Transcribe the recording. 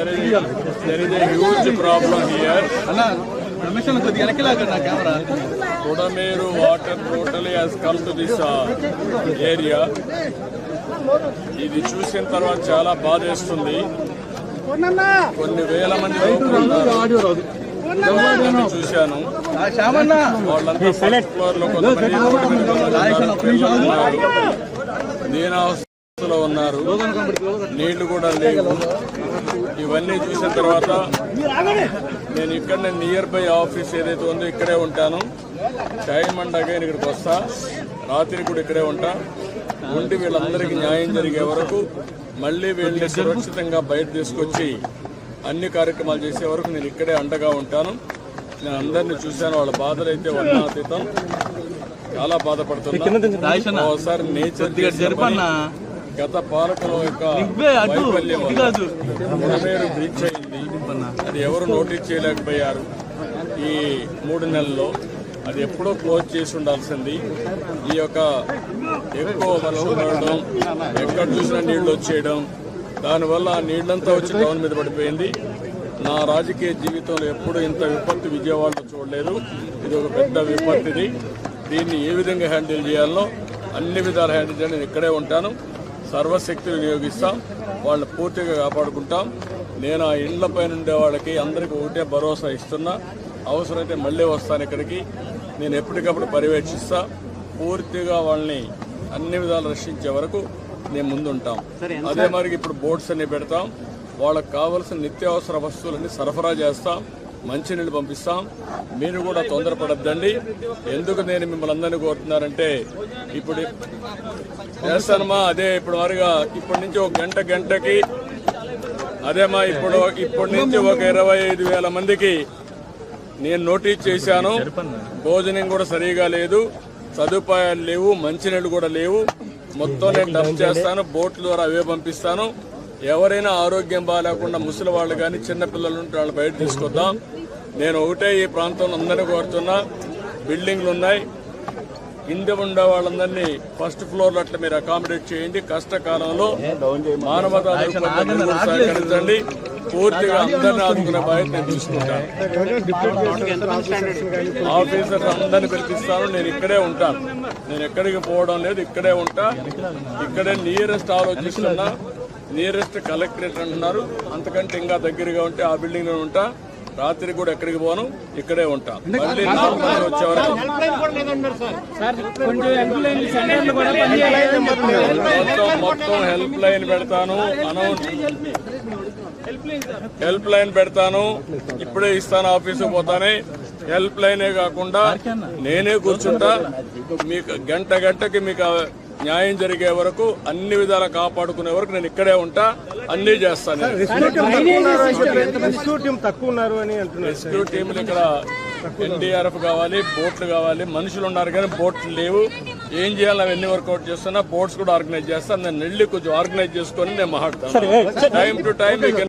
there is, there is a huge problem here. అన్న Ramesh water totally has come to this uh, area. ఇది చూసిన తర్వాత చాలా బాధేస్తుంది కొన్ని వేల మంది ఉన్నారు. నేను చూశాను వాళ్ళంతా ఫస్ట్ ఫ్లోర్లో కొంతమంది రోడ్డు ఉన్నారు, నీళ్ళు కూడా లేవు. ఇవన్నీ చూసిన తర్వాత నేను ఇక్కడ నియర్ బై ఆఫీస్ ఏదైతే ఉందో ఇక్కడే ఉంటాను. టైం అండ్ అగైన్ ఇక్కడికి వస్తా. రాత్రి కూడా ఇక్కడే ఉంటా. ఉండి వీళ్ళందరికీ న్యాయం జరిగే వరకు మళ్ళీ వీళ్ళని సురక్షితంగా బయట తీసుకొచ్చి అన్ని కార్యక్రమాలు చేసే వరకు నేను ఇక్కడే అండగా ఉంటాను. నేను అందరినీ చూశాను. వాళ్ళ బాధలు అయితే వర్ణాతీతం. చాలా బాధపడుతున్నా. ఒకసారి నేచర్ గత పాలకుల యొక్క వైఫల్యం బ్రీచ్ అయింది. అది ఎవరు నోటీస్ చేయలేకపోయారు. ఈ మూడు నెలల్లో అది ఎప్పుడో క్లోజ్ చేసి ఉండాల్సింది. ఈ యొక్క ఎక్కువ వర్షం పడడం ఎక్కడ చూసినా నీళ్ళు వచ్చేయడం దానివల్ల ఆ నీళ్ళంతా వచ్చి టౌన్ మీద పడిపోయింది. నా రాజకీయ జీవితంలో ఎప్పుడు ఇంత విపత్తు విజయవాడలో చూడలేదు. ఇది ఒక పెద్ద విపత్తిది. దీన్ని ఏ విధంగా హ్యాండిల్ చేయాలో అన్ని విధాలు హ్యాండిల్ చేయాలి. నేను ఇక్కడే ఉంటాను. సర్వశక్తి వినియోగిస్తాం వాళ్ళని పూర్తిగా కాపాడుకుంటాం. నేను ఆ ఇండ్ల పైన ఉండే వాళ్ళకి అందరికీ ఒకటే భరోసా ఇస్తున్నా. అవసరమైతే మళ్ళీ వస్తాను ఇక్కడికి. నేను ఎప్పటికప్పుడు పర్యవేక్షిస్తా. పూర్తిగా వాళ్ళని అన్ని విధాలు రక్షించే వరకు నేను ముందుంటాం. అదే మరి ఇప్పుడు బోట్స్ అన్ని పెడతాం. వాళ్ళకి కావలసిన నిత్యావసర వస్తువులన్నీ సరఫరా చేస్తాం. మంచినీళ్ళు పంపిస్తాం. మీరు కూడా తొందరపడద్దండి. ఎందుకు నేను మిమ్మల్ని అందరినీ కోరుతున్నారంటే ఇప్పుడు చేస్తానమ్మా అదే ఇప్పుడు వారుగా ఇప్పటి నుంచి ఒక గంట గంటకి అదేమా ఇప్పుడు ఇప్పటి నుంచి ఒక ఇరవై ఐదు వేల మందికి నేను నోటీస్ చేశాను. భోజనం కూడా సరిగా లేదు. సదుపాయాలు లేవు మంచినీళ్ళు కూడా లేవు. మొత్తం నేను డబ్ చేస్తాను బోట్ల ద్వారా అవే పంపిస్తాను. ఎవరైనా ఆరోగ్యం బాగాలేకుండా ముసలి వాళ్ళు కానీ చిన్నపిల్లలు ఉంటే వాళ్ళు బయట తీసుకొద్దాం. నేను ఒకటే ఈ ప్రాంతంలో అందరినీ కోరుతున్నా. బిల్డింగ్లు ఉన్నాయి. కింద ఉండే వాళ్ళందరినీ ఫస్ట్ ఫ్లోర్లో అట్లా మీరు అకామిడేట్ చేయండి. కష్టకాలంలో మానవతా సహకరించండి. పూర్తిగా అందరిని ఆదుకునే బాధ్యత నేను తీసుకుంటాను ఆఫీసర్స్ అందరిని పిలిపిస్తాను. నేను ఇక్కడే ఉంటాను నేను ఎక్కడికి పోవడం లేదు. ఇక్కడే ఉంటా. ఇక్కడే నియరెస్ట్ ఆలోచిస్తున్నా. నియరెస్ట్ కలెక్టరేట్ అంటున్నారు. అంతకంటే ఇంకా దగ్గరగా ఉంటే ఆ బిల్డింగ్ ఉంటా. రాత్రి కూడా ఎక్కడికి పోను? ఇక్కడే ఉంటా. మళ్ళీ నాలుగు మంది వచ్చే వరకు మొత్తం మొత్తం హెల్ప్ లైన్ పెడతాను. అనౌన్స్ హెల్ప్ లైన్ పెడతాను. ఇప్పుడే ఇస్తాను ఆఫీసు పోతానే. హెల్ప్ లైనే కాకుండా నేనే కూర్చుంటా. మీకు గంట గంటకి మీకు న్యాయం జరిగే వరకు అన్ని విధాలా కాపాడుకునే వరకు నేను ఇక్కడే ఉంటా అన్ని చేస్తాను రెస్క్యూ టీంలు ఇక్కడ ఎన్డీఆర్ఎఫ్ కావాలి బోట్లు కావాలి మనుషులు ఉన్నారు కానీ బోట్లు లేవు. ఏం చేయాలి అవన్నీ వర్కౌట్ చేస్తున్నా బోట్స్ కూడా ఆర్గనైజ్ చేస్తాను నేను వెళ్ళి కొంచెం ఆర్గనైజ్ చేసుకొని నేను మాట్లాడతాను టైం టు టైం